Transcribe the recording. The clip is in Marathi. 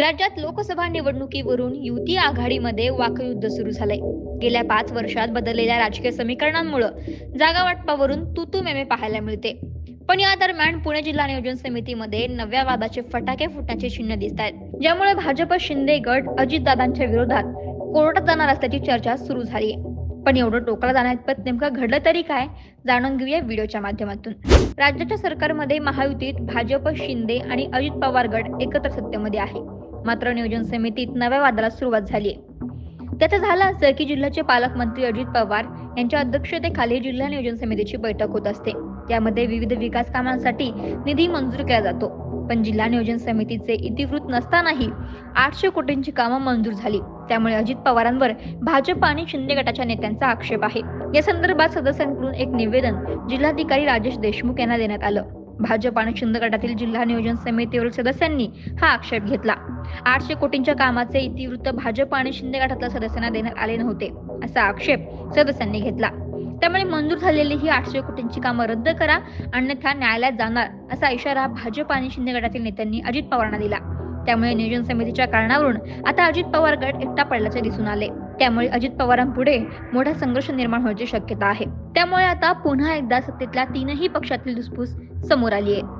राज्यात लोकसभा निवडणुकीवरून युती आघाडीमध्ये वाकयुद्ध सुरू झालंय. गेल्या पाच वर्षात बदललेल्या राजकीय समीकरणांमुळे जागा वाटपावरून तुतू मेमे पाहायला मिळते. पण या दरम्यान पुणे जिल्हा नियोजन समितीमध्ये नव्या वादाचे फटाके फुटण्याचे चिन्ह दिसत आहेत. ज्यामुळे भाजप शिंदे गट अजितदादांच्या विरोधात कोर्टात जाणार असल्याची चर्चा सुरू झाली आहे पण एवढं टोकला जाण्यात नेमकं घडलं तरी काय जाणून घेऊया व्हिडिओच्या माध्यमातून. राज्याच्या सरकारमध्ये महायुतीत भाजप शिंदे आणि अजित पवार गट एकत्र सत्तेमध्ये आहे. मात्र नियोजन समितीत नव्या वादाला सुरुवात झाली त्याचं झालं असं की जिल्ह्याचे पालकमंत्री अजित पवार यांच्या अध्यक्षतेखाली जिल्हा नियोजन समितीची बैठक होत असते. त्यामध्ये विविध विकास कामांसाठी निधी मंजूर केला जातो. पण जिल्हा नियोजन समितीचे इतिवृत्त नसतानाही आठशे कोटींची कामं मंजूर झाली. त्यामुळे अजित पवारांवर भाजप आणि शिंदे गटाच्या नेत्यांचा आक्षेप आहे. या संदर्भात सदस्यांकडून एक निवेदन जिल्हाधिकारी राजेश देशमुख यांना देण्यात आलं. भाजप आणि शिंदे गटातील जिल्हा नियोजन समितीवरील सदस्यांनी हा आक्षेप घेतला. आठशे कोटींच्या कामाचे इतिवृत्त भाजप आणि शिंदे गटातल्या सदस्यांना देण्यात आले नव्हते असा आक्षेप सदस्यांनी घेतला. त्यामुळे मंजूर झालेली ही आठशे कोटींची कामं रद्द करा अन्यथा न्यायालयात जाणार असा इशारा भाजप आणि शिंदे गटातील नेत्यांनी अजित पवारांना दिला. त्यामुळे नियोजन समितीच्या कारणावरून आता अजित पवार गट एकटा पडल्याचे दिसून आले. त्यामुळे अजित पवारांपुढे मोठा संघर्ष निर्माण होण्याची शक्यता आहे. त्यामुळे आता पुन्हा एकदा सत्तेतल्या तीनही पक्षातील धुसफूस समोर आली आहे.